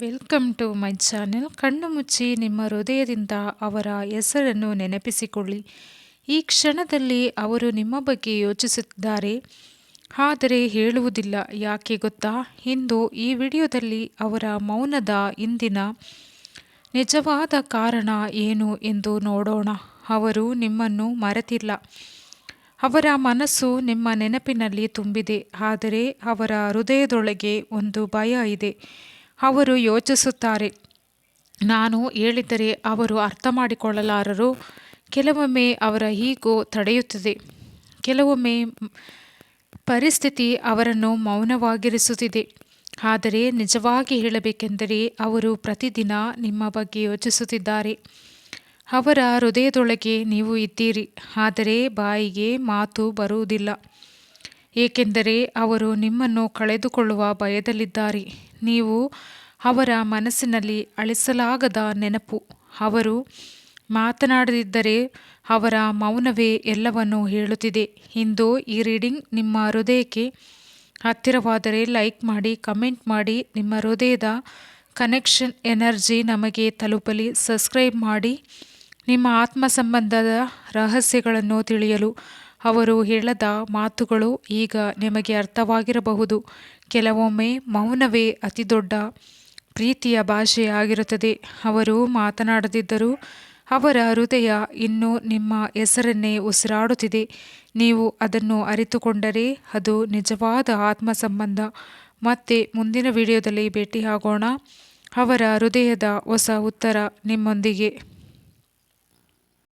Welcome to my channel ಕಣ್ಣು ಮುಚ್ಚಿ ನಿಮ್ಮ ಹೃದಯದಿಂದ ಅವರ ಹೆಸರನ್ನು ನೆನಪಿಸಿಕೊಳ್ಳಿ. ಈ ಕ್ಷಣದಲ್ಲಿ ಅವರು ನಿಮ್ಮ ಬಗ್ಗೆ ಯೋಚಿಸುತ್ತಿದ್ದಾರೆ. ಆದರೆ ಹೇಳುವುದಿಲ್ಲ. ಯಾಕೆ ಗೊತ್ತಾ? ಇಂದು ಈ ವಿಡಿಯೋದಲ್ಲಿ ಅವರ ಮೌನದ ಇಂದಿನ ನಿಜವಾದ ಕಾರಣ ಏನು ಎಂದು ನೋಡೋಣ. ಅವರು ನಿಮ್ಮನ್ನು ಮರೆತಿಲ್ಲ. ಅವರ ಮನಸ್ಸು ನಿಮ್ಮ ನೆನಪಿನಲ್ಲಿ ತುಂಬಿದೆ. ಆದರೆ ಅವರ ಹೃದಯದೊಳಗೆ ಒಂದು ಭಯ ಇದೆ. ಅವರು ಯೋಚಿಸುತ್ತಾರೆ. ನಾನು ಹೇಳಿದರೆ ಅವರು ಅರ್ಥ ಮಾಡಿಕೊಳ್ಳಲಾರರು ಕೆಲವೊಮ್ಮೆ ಅವರ ಈಗೋ ತಡೆಯುತ್ತದೆ. ಕೆಲವೊಮ್ಮೆ ಪರಿಸ್ಥಿತಿ ಅವರನ್ನು ಮೌನವಾಗಿರಿಸುತ್ತಿದೆ. ಆದರೆ ನಿಜವಾಗಿ ಹೇಳಬೇಕೆಂದರೆ ಅವರು ಪ್ರತಿದಿನ ನಿಮ್ಮ ಬಗ್ಗೆ ಯೋಚಿಸುತ್ತಿದ್ದಾರೆ. ಅವರ ಹೃದಯದೊಳಗೆ ನೀವು ಇದ್ದೀರಿ. ಆದರೆ ಬಾಯಿಗೆ ಮಾತು ಬರುವುದಿಲ್ಲ. ಏಕೆಂದರೆ ಅವರು ನಿಮ್ಮನ್ನು ಕಳೆದುಕೊಳ್ಳುವ ಭಯದಲ್ಲಿದ್ದಾರೆ. ನೀವು ಅವರ ಮನಸ್ಸಿನಲ್ಲಿ ಅಳಿಸಲಾಗದ ನೆನಪು. ಅವರು ಮಾತನಾಡದಿದ್ದರೆ ಅವರ ಮೌನವೇ ಎಲ್ಲವನ್ನೂ ಹೇಳುತ್ತಿದೆ. ಇಂದು ಈ ರೀಡಿಂಗ್ ನಿಮ್ಮ ಹೃದಯಕ್ಕೆ ಹತ್ತಿರವಾದರೆ ಲೈಕ್ ಮಾಡಿ, ಕಮೆಂಟ್ ಮಾಡಿ. ನಿಮ್ಮ ಹೃದಯದ ಕನೆಕ್ಷನ್ ಎನರ್ಜಿ ನಮಗೆ ತಲುಪಲಿ. ಸಬ್ಸ್ಕ್ರೈಬ್ ಮಾಡಿ. ನಿಮ್ಮ ಆತ್ಮ ಸಂಬಂಧದ ರಹಸ್ಯಗಳನ್ನು ತಿಳಿಯಲು ಅವರು ಹೇಳದ ಮಾತುಗಳು ಈಗ ನಿಮಗೆ ಅರ್ಥವಾಗಿರಬಹುದು. ಕೆಲವೊಮ್ಮೆ ಮೌನವೇ ಅತಿದೊಡ್ಡ ಪ್ರೀತಿಯ ಭಾಷೆ ಆಗಿರುತ್ತದೆ. ಅವರು ಮಾತನಾಡದಿದ್ದರೂ ಅವರ ಹೃದಯ ಇನ್ನೂ ನಿಮ್ಮ ಹೆಸರನ್ನೇ ಉಸಿರಾಡುತ್ತಿದೆ. ನೀವು ಅದನ್ನು ಅರಿತುಕೊಂಡರೆ ಅದು ನಿಜವಾದ ಆತ್ಮ ಸಂಬಂಧ ಮತ್ತೆ ಮುಂದಿನ ವಿಡಿಯೋದಲ್ಲಿ ಭೇಟಿಯಾಗೋಣ ಅವರ ಹೃದಯದ ಹೊಸ ಉತ್ತರ ನಿಮ್ಮೊಂದಿಗೆ.